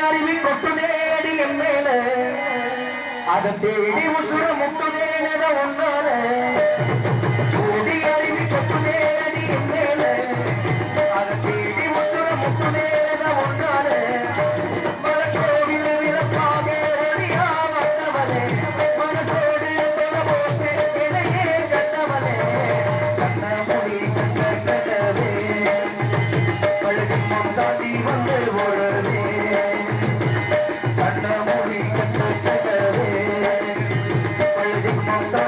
அருவி கொட்டுதேடி என் மேல. அதை தேடி உசுர முட்டுதேனத உன் Música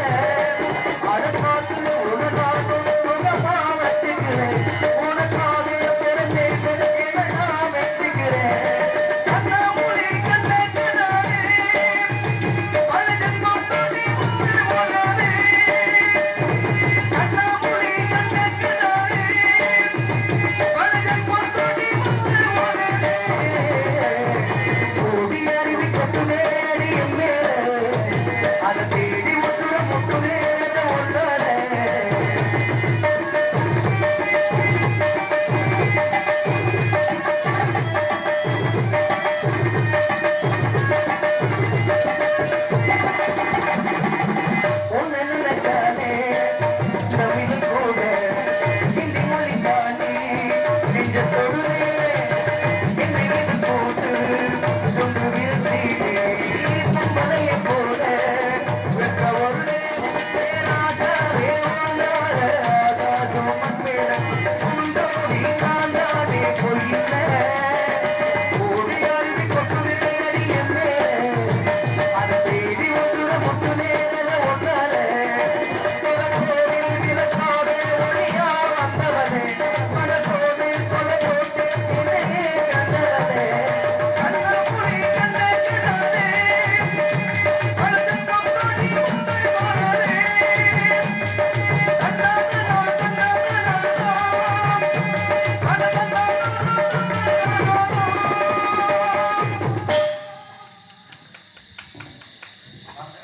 भारत